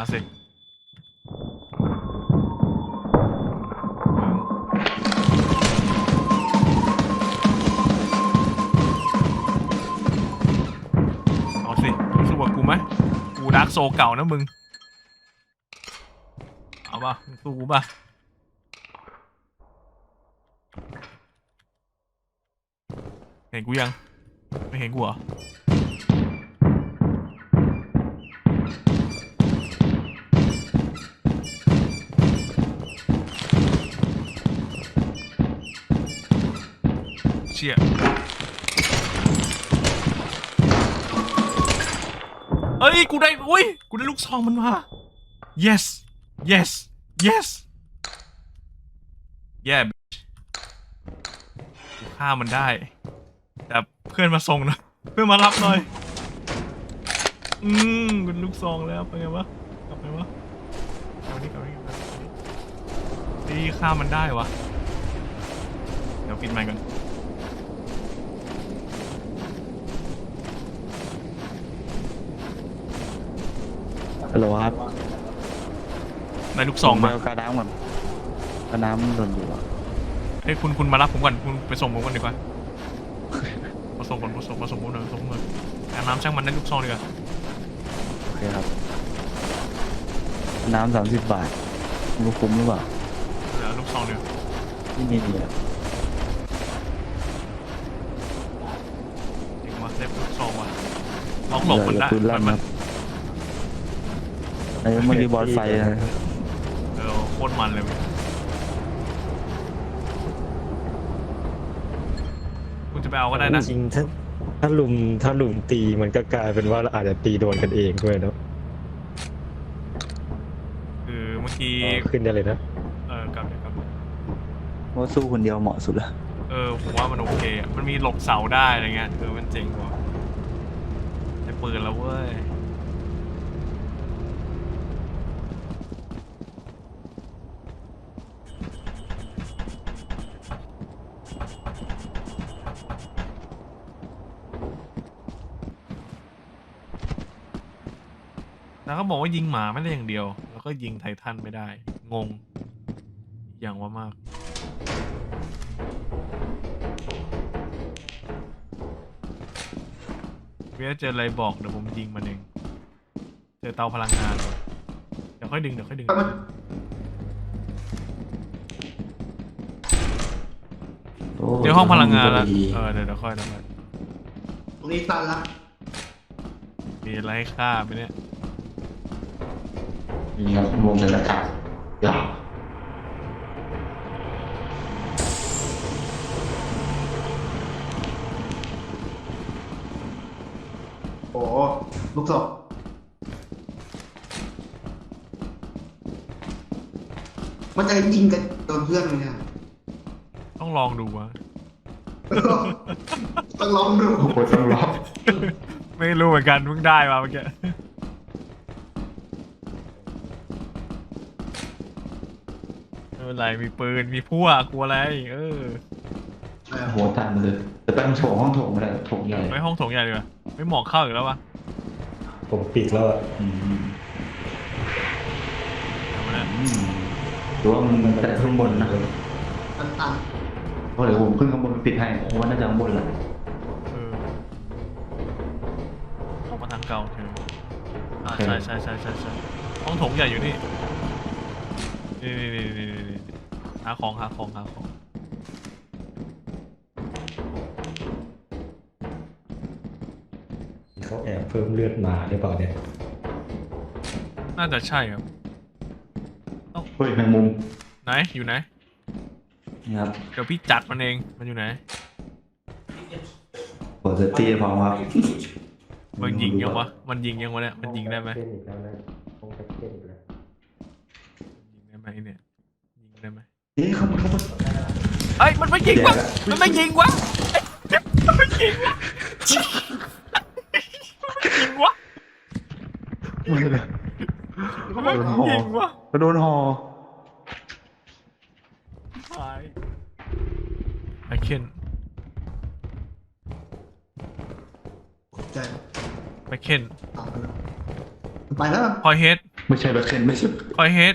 าสิเอาสิสู้กับกูไหมกูดักโซเก่านะมึง เอาป่ะสู้กูป่ะเห็นกูยัง ไม่เห็นกูเหรอ ชี่ยเอ้ย กูได้อุ้ย กูได้ลูกซองมันมา yes yes yes yeah bitch กูฆ่ามันได้ แต่เพื่อนมาส่งนะ เพื่อนมารับหน่อย อืมเป็นลูกซองแล้วไปไงวะ กลับไปวะกลับนี่กลับนี่กลับนี่ตีฆ่ามันได้วะ เดี๋ยวปิดไมค์ก่อน ฮัลโหลครับได้ลูกซองมาเดี๋ยวกระน้ำก่อนกระน้ำหล่นอยู่อะเอ้ยคุณคุณมารับผมก่อนคุณไปส่งผมก่อนดีกว่ามาส่งก่อนมาส่งมาส่งผมหน่อยมาส่งผมหน่อยแต่น้ำช่างมันได้ลูกซองดีกว่าโอเคครับกระน้ำสามสิบบาทไม่รู้คุ้มหรือเปล่าเหลือลูกซองเดียวที่นี่เนี่ยจริงวะได้ลูกซองวะลองหลบมันได้ปืนลั่นมัคนรับ ไอ้เมื่อกี้บอสไฟนะครับเออโคตรมันเลยเว้ยคุณจะไปเอาก็ได้นะ จริงๆถ้าถ้าลุมถ้าลุมตีมันก็กลายเป็นว่าเราอาจจะตีโดนกันเองด้วยเนาะคือเมื่อกี้ก็ขึ้นได้เลยนะ เออกลับเดี๋ยวกลับ ว่าสู้คนเดียวเหมาะสุดละเออผมว่ามันโอเคอะมันมีหลบเสาได้อะไรเงี้ยเออมันเจ๋งกว่าได้ปืนแล้วเว้ย บอกว่ายิงหมาไม่ได้อย่างเดียว แล้วก็ยิงไททันไม่ได้ งง อย่างว่ามาก เวียเจออะไรบอกเดี๋ยวผมยิงมันเอง เจอเตาพลังงานเลยเดี๋ยวค่อยดึงเดี๋ยวค่อยดึง เจอห้องพลังงานแล้ว เออเดี๋ยวเดี๋ยวค่อยเดี๋ยวค่อยตรงนี้ตันละ มีอะไรให้ฆ่าไหมเนี่ย มีครับวงเงินอากาศยาวโอ้โหลูกศรมันจะยิงกันโดนเพื่อนไหมเนี่ยต้องลองดูวะ ต้องลองดูโอ้โหต้องรอบไม่รู้เหมือนกันเพิ่งได้มาเมื่อกี้ไม่ เป็นไรมีปืนมีพวกกลัวอะไร เออเออโอ้โหตันเลยจะตั้งโถงห้องโถงอะไรโถงใหญ่ไม่ห้องโถงใหญ่ดีกว่าไม่หมอกเข้าอีกแล้ววะผมปิดแล้วอะอืมเอามาเนี่ยอืมหรือว่ามันแต่ข้างบนนะตันตันเพราะเดี๋ยวผมขึ้นข้างบนไปปิดให้เพราะว่าน่าจะข้างบนแหละเออออกมาทางเก่าเธออ่าใช่ใช่ใช่ใช่ใช่ห้องโถงใหญ่อยู่นี่นี่นี่นี่นี่นี่นี่ หาของหาของหาของเขาแอบเพิ่มเลือดมาหรือเปล่าเนี่ยน่าจะใช่ครับเฮ้ยแมงมุมไหนอยู่ไหนนี่ครับเดี๋ยวพี่จัดมันเองมันอยู่ไหนโปรเซตี้พร้อมครับมันยิงยังวะมันยิงยังวะเนี่ยมันยิงได้ไหมเส้นอีกแล้วนะคงจะเส้นอีกแล้วยิงได้ไหมเนี่ยยิงได้ไหม เอ๊ะข้างบนข้างบนเฮ้ยมันไม่ยิงวะมันไม่ยิงวะเอ้ยมันไม่ยิงวะมันไม่ยิงวะไม่เลยมันไม่ยิงวะกระโดนหอหายไอเคนตกใจไอเคนเอาไปแล้วไปแล้วพอยเฮดไม่ใช่แบ็คเคนไม่ใช่ คอยเฮด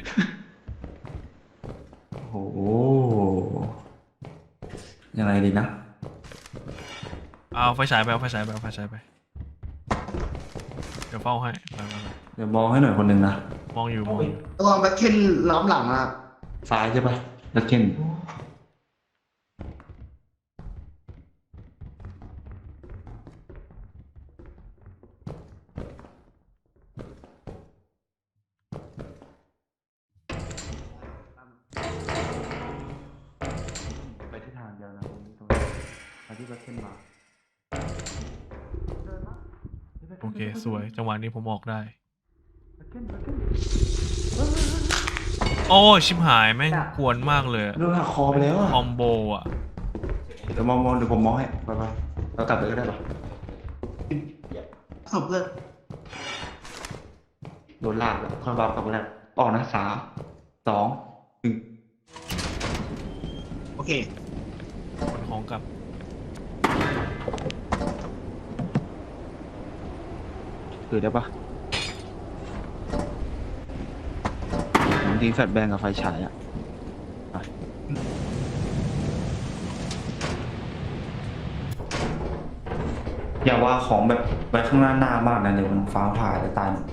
โอ้โหยังไงดีนะ เอาไฟฉายไปเอาไฟฉายไปเอาไฟฉายไป เดี๋ยวเฝ้าให้ไปไปไปเดี๋ยวมองให้หน่อยคนหนึ่งนะมองอยู่มองอยู่ ระวังแบ็คเคนล้อมหลังอะซ้ายใช่ปะแบ็คเคนไป จังหวะนี้ผมออกได้ โอ้ชิบหายแม่งกวนมากเลยอะโดนหักคอไปแล้วอะคอมโบอะเดี๋ยวมองมองเดี๋ยวผมมองให้ไปไปเรากลับเลยก็ได้ปะศพเพื่อนโดนลากแล้วค่อยวับกลับไปแล้วออกนะสามสองหนึ่งโอเคคนของกลับ คือได้ปะผมทิ้งแฟลชแบงกับไฟฉายอะอย่าว่าของแบบไว้ข้างหน้าหน้ามากนะเดี๋ยวมันฟ้าผ่าจะตายหมด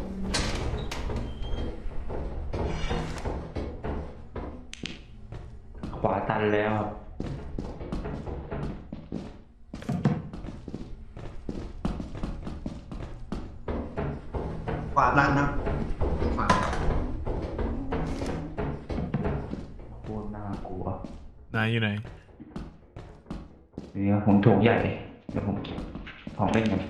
ขวาตันแล้วครับ น่ากลัวนายอยู่ไหนนี่ครับผมโถงใหญ่ เดี๋ยวผมเก็บของเล่นกัน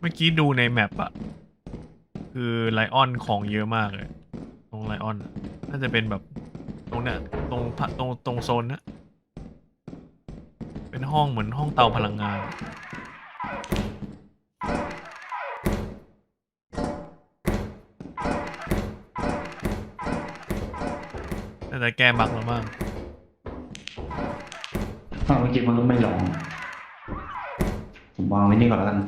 เมื่อกี้ดูในแมปอะคือไลออนของเยอะมากเลย ตรงไลออนอะน่าจะเป็นแบบตรงเนี้ยตรงพะตรงตรงโซนนะเป็นห้องเหมือนห้องเตาพลังงาน จะแก้บักแล้วมั้งอ้าวเมื่อกี้มันก็ไม่ลองผมวางไว้นี่ก่อนแล้วกัน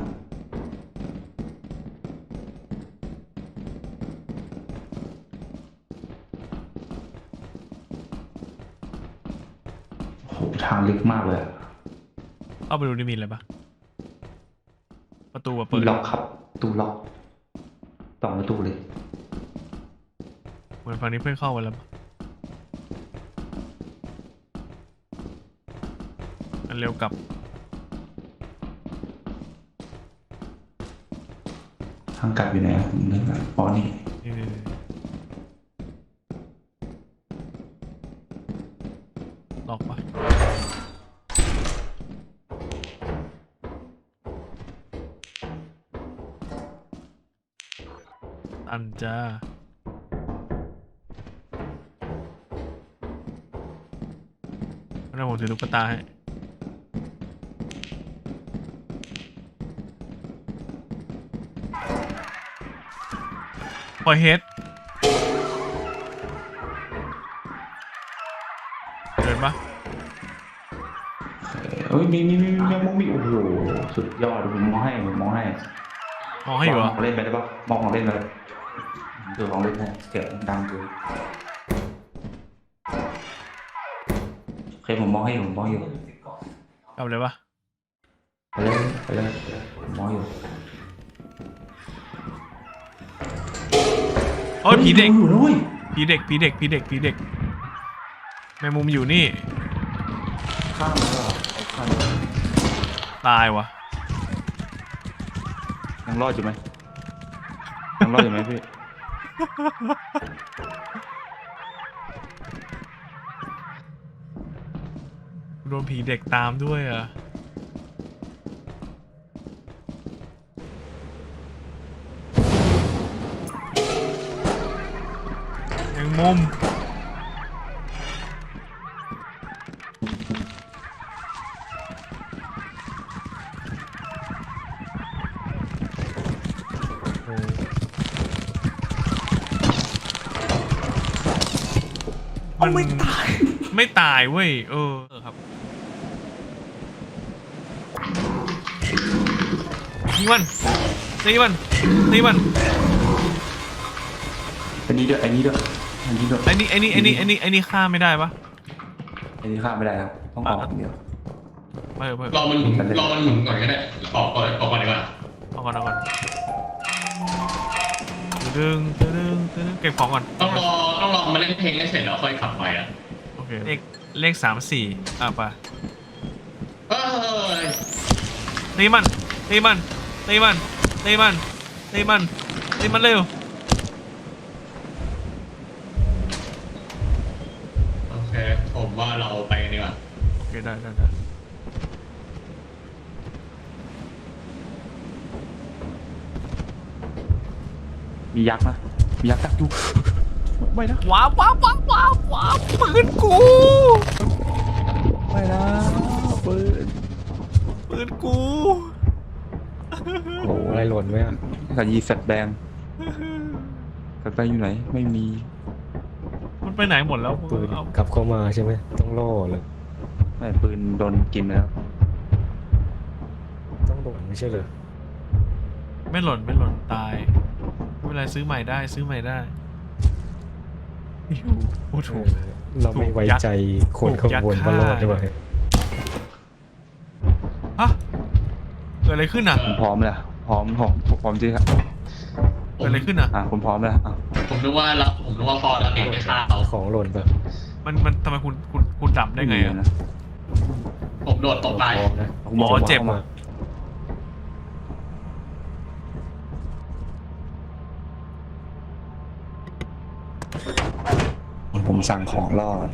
โอ้โหทางลึกมากเลยอะเข้าไปดูนี่มีอะไรปะประตูอะเปิดล็อกครับประตูล็อกสองประตูเลย เหมือนฝั่งนี้เพื่อนเข้าไปแล้วปะอัน เร็วกลับทางกลับอยู่ไหนอะผมนึกว่าอ๋อนี่นี่นี่นี่ล็อกปะอันจ้าแล้วผมถือลูกตาให้ ปล่อยเฮดเดินปะเอ้ยมีมีมีมีแมงมุมมีโอ้โหสุดยอดผมมองให้ผมมองให้มองให้อยู่เหรมองของเล่นไปได้ปะมองของเล่นไปเลยดูของเล่นให้เสียงดังเกินโอเคผมมองให้อยู่ผมมองอยู่กลับเลยปะไปเลยไปเลยผมมองอยู่ อ้ยผีเด็กอยู่นะเว้ยผีเด็กผีเด็กผีเด็กผีเด็กแมงมุมอยู่นี่ข้ามก็ข้ามตายวะยังรอดอยู่ไหมยังรอดอยู่ไหมพี่โดนผีเด็กตามด้วยอะ มงมุมโอ้มันไม่ตาย ไม่ตายเว้ย เออเออครับยิงมันตีมันตีมันอันนี้ด้วยอันนี้ด้วย อันนี้ด้วยไอ้นี่ไอ้นี่ไอ้นี่ไอ้นี่ไอ้นี่ฆ่าไม่ได้ปะอันนี้ข้ามไม่ได้ครับต้องออกอย่างเดียวไม่ไม่รอมันหมุนรอมันหมุนก่อนก็ได้ออกก่อนออกก่อนดีกว่าเอาก่อนเอาก่อนตึงตึงตึงเก็บของก่อนต้องรอต้องรอมาเล่นเพลงให้เสร็จแล้วค่อยขับไปอะโอเคเลขเลขสามสี่อะไปเอ้ยตีมันตีมันตีมันตีมันตีมันตีมันเร็ว โอเค ผม ว่าเราไปกันดีกว่าโอเคได้ได้ได้มียักษ์นะมียักษ์ดักอยู่ ไม่นะว้าวว้าวว้าวว้าวว้าวปืนกู ไม่นะปืนปืนกูโอ้โหอะไรหล่นไหมอะขยีแฟลชแบงแฟลชแบงอยู่ไหน ไม่มี มันไปไหนหมดแล้วปืนเอากลับเข้ามาใช่ไหมต้องล่อเลยไม่ปืนโดนกินไปแล้ว ต้องหล่นไม่ใช่เหรอไม่หล่นไม่หล่นตายไม่เป็นไรซื้อใหม่ได้ซื้อใหม่ได้อิ๊วโอ้โหเออเราไม่ไว้ใจคนข้างบนว่ารอดด้วยฮะเกิดอะไรขึ้นอะผมพร้อมแล้วพร้อมพร้อมพร้อมจริงครับเกิดอะไรขึ้นอะอะผมพร้อมแล้วอะผมนึกว่าเรา ผมนึกว่าพอเราเองไม่ฆ่าเราของหล่นแบบมันมันทำไมคุณคุณคุณดับได้ไงม่มีอะนะผมโดดตกตายพร้อมนะผมอ๋อเจ็บข้ามาผมสั่งของรอด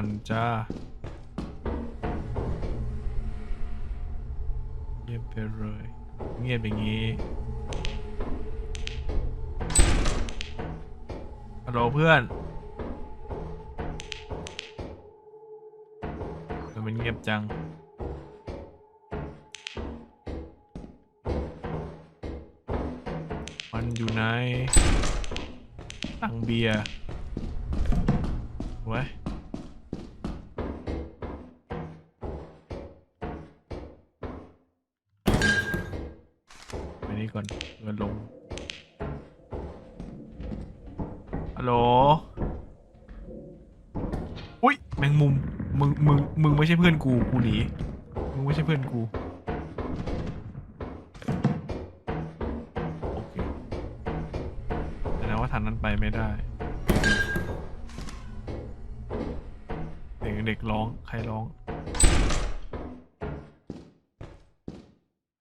อันจ้าเงียบไปเลย เงียบอย่างนี้ฮัลโหลเพื่อนทำไมมันเงียบจังมันอยู่ไหนตังเบียร์ไว้ ใช่เพื่อนกู กูหนี มึงไม่ใช่เพื่อนกู โอเคแสดงว่าทางนั้นไปไม่ได้ เด็กเด็กร้อง ใครร้อง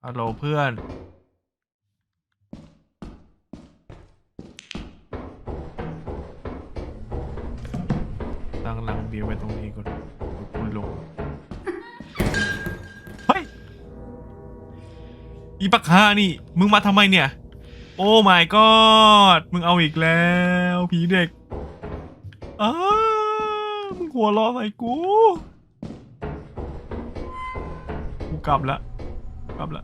ฮัลโหลเพื่อน อีปักฮานี่ มึงมาทำไมเนี่ย โอ้ my god มึงเอาอีกแล้ว ผีเด็กอ้ามึงหัวเร้อใส่กู กูกลับละ กลับละ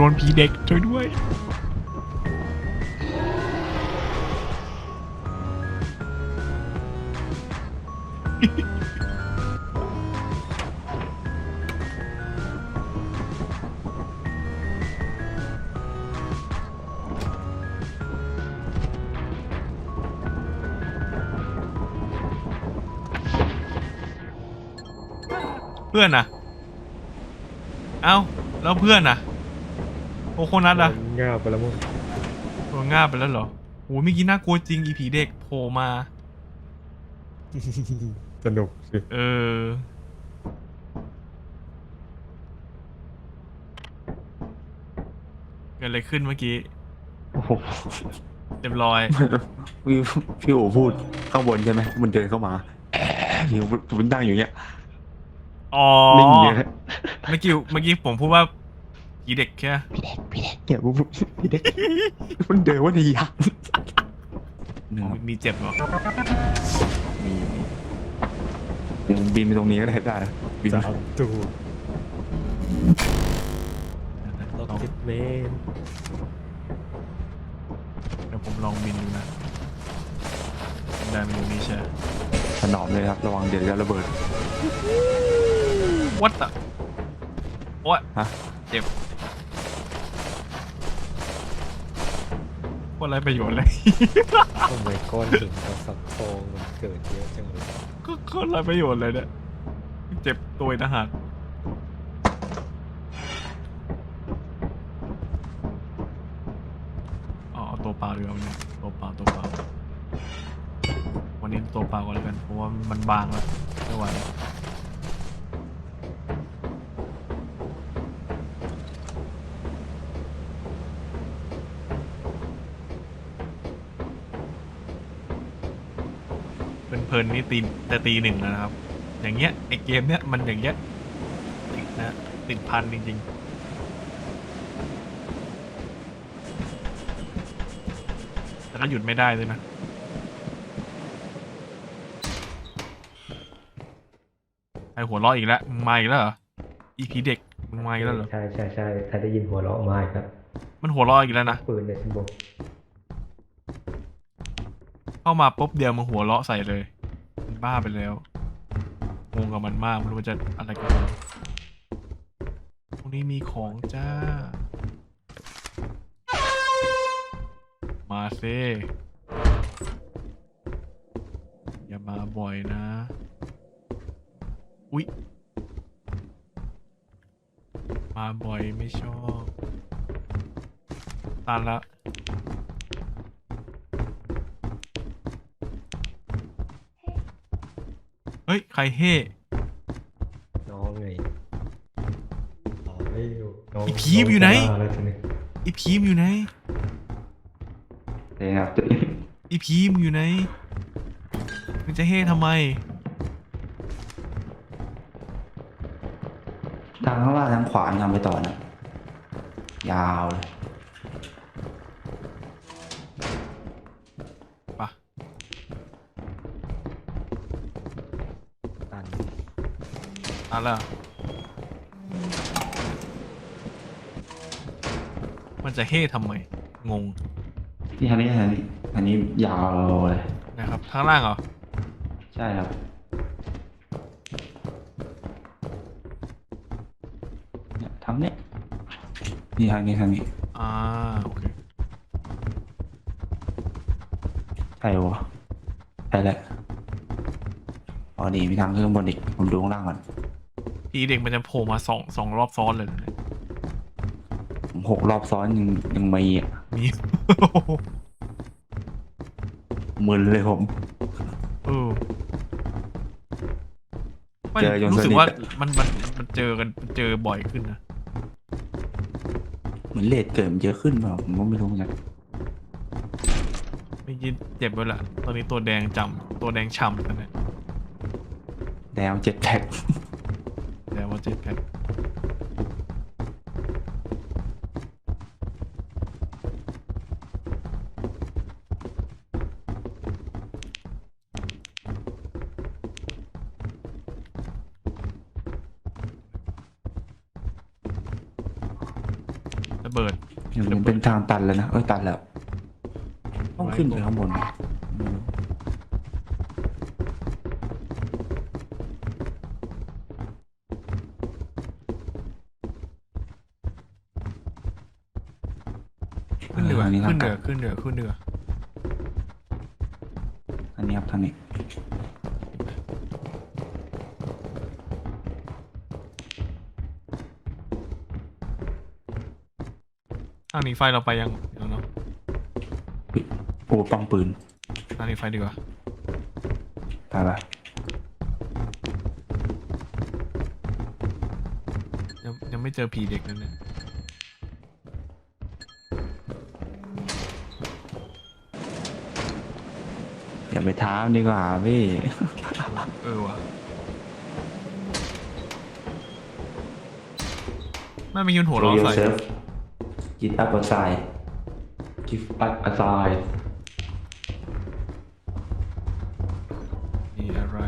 โดนผีเด็กช่วยด้วย เพื่อนนะเอ้า แล้วเพื่อนน่ะ อโคนัทอะง่าบไปแล้วมั้งโดนง่าบไปแล้วเหรอโอ้ยเมื่อกี้น่ากลัวจริงอีผีเด็กโผล่มา สนุกสิเออ เกิดอะไรขึ้นเมื่อกี้ โอ้โหเรียบร้อย พี่พี่โอพูดข้างบนใช่ไหมมันเดินเข้ามาแอบอยู่มันนั่งอยู่เงี้ยอ๋อ นิ่งเงี้ย เมื่อกี้เมื่อกี้ผมพูดว่า ผีเด็กแค่พี่เด็กเนี่ยปุ๊บพี่เด็กมันเดินว่าดีอะหนึ่งอ๋อมีเจ็บเหรอมีมีบินไปตรงนี้ก็ได้ได้นะบินสามามตูดลล็อกองเก็ตเมนเดี๋ยวผมลองบินดูนะได้มาอยู่นี่ใช่ถนอมเลยครับระวังเดี๋ยวจะระเบิดวัดอะโอ้ยฮะเจ็บ ว่าไรประโยชน์เลย ทำไมก้อนหินกับสักทองมันเกิดเยอะจังเลยก็ก็ไรประโยชน์เลยเนี่ย เจ็บตัวอีกทหารอ๋อเอาตัวเปล่าดีกว่าวันนี้ตัวเปล่าตัวเปล่าวันนี้ตัวเปล่าก่อนแล้วกัน เพราะว่ามันบางแล้วไม่ไหวแล้ว นนี่ตีแต่ตีหนึ่งนะครับ อย่างเงี้ยไอเกมเนี้ยมันอย่างเงี้ยติดนะติดพันจริงๆแต่ก็หยุดไม่ได้เลยนะ ไอหัวเราะอีกแล้วมึงมาอีกแล้วเหรอ อีพีเด็กมึงมาอีกแล้วเหรอ ใช่ใช่ใช่ถ้าได้ยินหัวเราะมาอีกครับ มันหัวเราะอีกแล้วนะ ปืนเนี่ยสิบกเข้ามาปุ๊บเดียวมันหัวเราะใส่เลย บ้าไปแล้วงงกับมันมากไม่รู้ว่าจะอะไรกันตรงนี้มีของจ้า มาเซอย่ามาบ่อยนะ อุ๊ย มาบ่อยไม่ชอบตันละ ฮ้ย ใครเฮ่น้องไงต่อไม่อยู่น้องอีผีมอยู่ไหน งจะบ้าแล้วทีนี้อีพีมอยู่ไหนเลยครับตัวเองอีพีมอยู่ไหนมึงจะเฮ่ทำไม ทางข้างล่างทางขวาทางไปต่อนะ ยาวเลย อะแล้วมันจะเฮ่ทำไม งง นี่ทางนี้ทางนี้อันนี้ยาวเลยนะครับ ข้างล่างเหรอ ใช่ครับ เนี่ยทางเนี้ยนี่ทางนี้ทางนี้อ่า โอเค ใช่วะใช่แหละอ๋อนี่มีทางขึ้นข้างบนอีกผมดูข้างล่างก่อน พีเด็กมันจะโผล่มาสองสองรอบซ้อนเลยนะเนี่ยผมหกรอบซ้อนยังยังมีอะมีมึนเลยผม เออไม่เจอจนรู้สึกสนิทว่าอะ มันมันมันเจอกันเจอบ่อยขึ้นนะ เหมือนเลทเกิดมันเยอะขึ้นเปล่าผมก็ไม่รู้เหมือนกันไม่ยินเจ็บไปละ ตอนนี้ตัวแดงจำตัวแดงฉ่ำกันเนี่ย แดงเจ็ดแพ็คแต่ ว่าเจ็ดแพ็คจะระเบิด อย่างนี้เป็นทางตันแล้วนะ เอ้ยตันแล้ว ต้องขึ้นไปข้างบน ขึ้นเหนืออันนี้ขึ้นเหนือทางขึ้นเหนือขึ้นเหนืออันนี้ครับทางนี้ทางหนี้ไฟเราไปยังเดี๋ยวเนาะอุ๊ยโอ้ป้องปืนทางหนี้ไฟดีกว่าไปปะยังยังไม่เจอผีเด็กนั่นเนี่ย อย่าไปท้ามดีกว่าพี่ เออว่ะไม่มียืนหัว Show เร้อใส่ yourself Give up a sign Give up a sign มีอะไร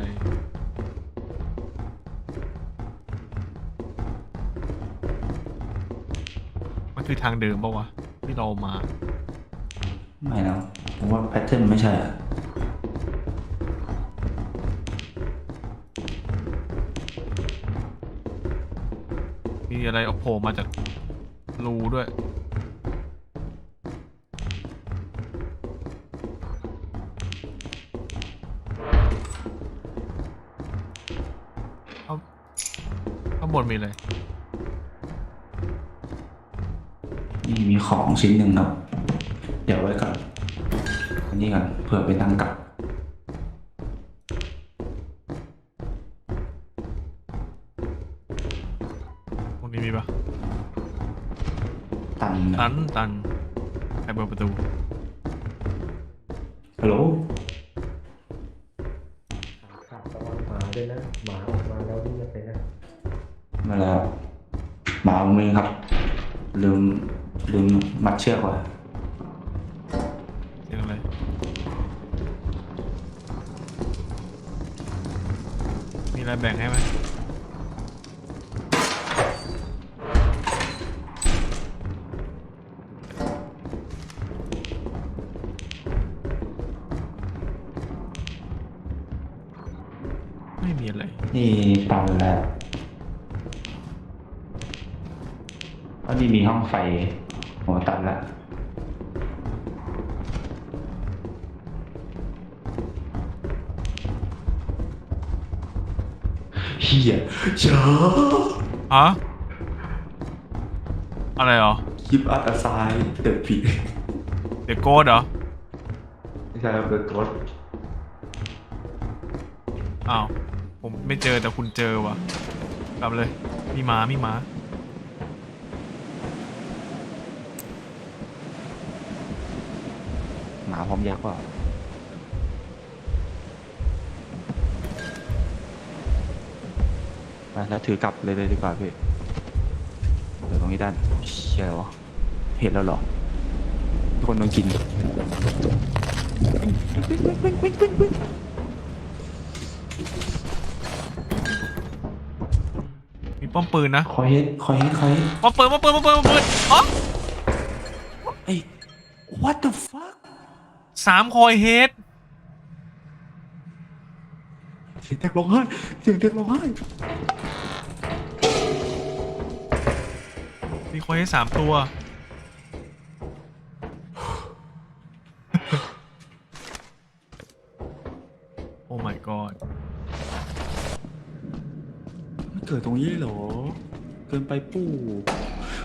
มันคือทางเดิมปะวะที่เรามา ไม่นะผมว่าแพทเทิร์นไม่ใช่อะ อะไรเอาโผล่มาจากรูด้วยเอาข้างบนมีอะไร นี่มีของชิ้นหนึ่งครับ เดี๋ยวไว้ก่อนอันนี้ก่อนเผื่อไปนั่งกลับ ตันนะตันตันใครเปิดประตู ฮัลโหล ไม่มีอะไรนี่ตันแล้วอันนี้มีห้องไฟหัวตันแล้วเฮียจ้าฮะอะไรเหรอคลิปอัดอ s ายเดือดผิดเด็กโกดเหรอไม่ใช่ครับเดือดรถอ้าวผม ไม่เจอแต่คุณเจอว่ะกลับเลย มีหมา มีหมา หมาพร้อมยักษ์เปล่าไปแล้วถือกลับเลยเลยดีกว่าพี่เดี๋ยวตรงนี้ด้านเชี่ยวะเห็นแล้วเหรอทุกคนต้องกินมี ป้อมปืนนะคอยเฮ็ดคอยเฮ็ดคอยเฮ็ดป้อมปืนป้อมปืนป้อมปืนป้อมปืนอ๋อเอ้ย what the fuck สามคอยเฮดเสียงเด็กร้องไห้เสียงเด็กร้องไห้มีคอยเฮดสามตัว กิดตรงนี้เหรอ เกินไปปู่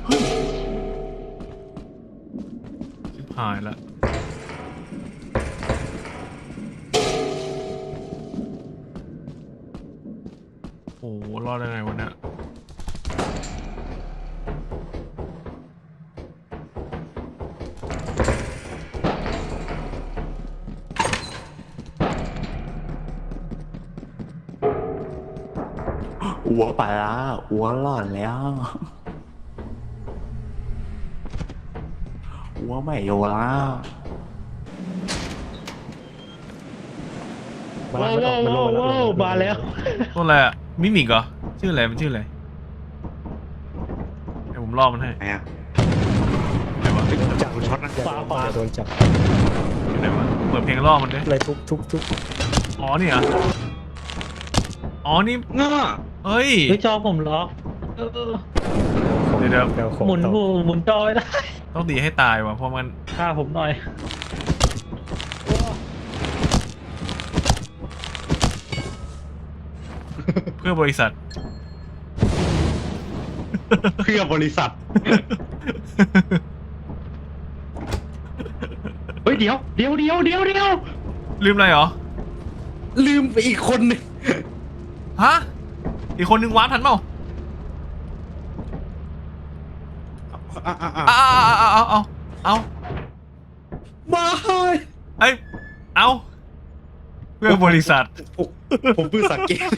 เฮ้ยชิบหายละโอ้รอดได้ไงวะ ไปแล้วอัวหลอนแล้วอัวไม่อยู่แล้วมาแล้วมันออกมันลงมาแล้วมาแล้วตัวอะไรอะมิมิกเหรอชื่ออะไรมันชื่ออะไรเดี๋ยวผมล่อมันให้ไหนอะวะจับช็อตนะอย่าโดนอย่าโดนจับอยู่ไหนวะเปิดเพลงล่อมันด้วยอะไรทุบทุบทุบอ๋อนี่เหรอ อ๋อนี่ง่าเฮ้ยเฮ้ยจอผมล็อกเออเดี๋ยวเดี๋ยวเดี๋ยวของหมุนต่อหูหมุนจอไม่ได้ต้องตีให้ตายว่ะเพราะมันฆ่าผมหน่อยเพื่อบริษัท เพื่อบริษัท เฮ้ยเดี๋ยวเดี๋ยวเดี๋ยวเดี๋ยวเดี๋ยวลืมอะไรเหรอ ลืมไปอีกคนหนึง ฮะ อีกคนนึงวาร์ปทันเปล่าอะอะอะเอาเอาเอาเอาเอาบ้าเอ้ยเอาเพื่อบริษัทผมผมเพิ่งสังเกต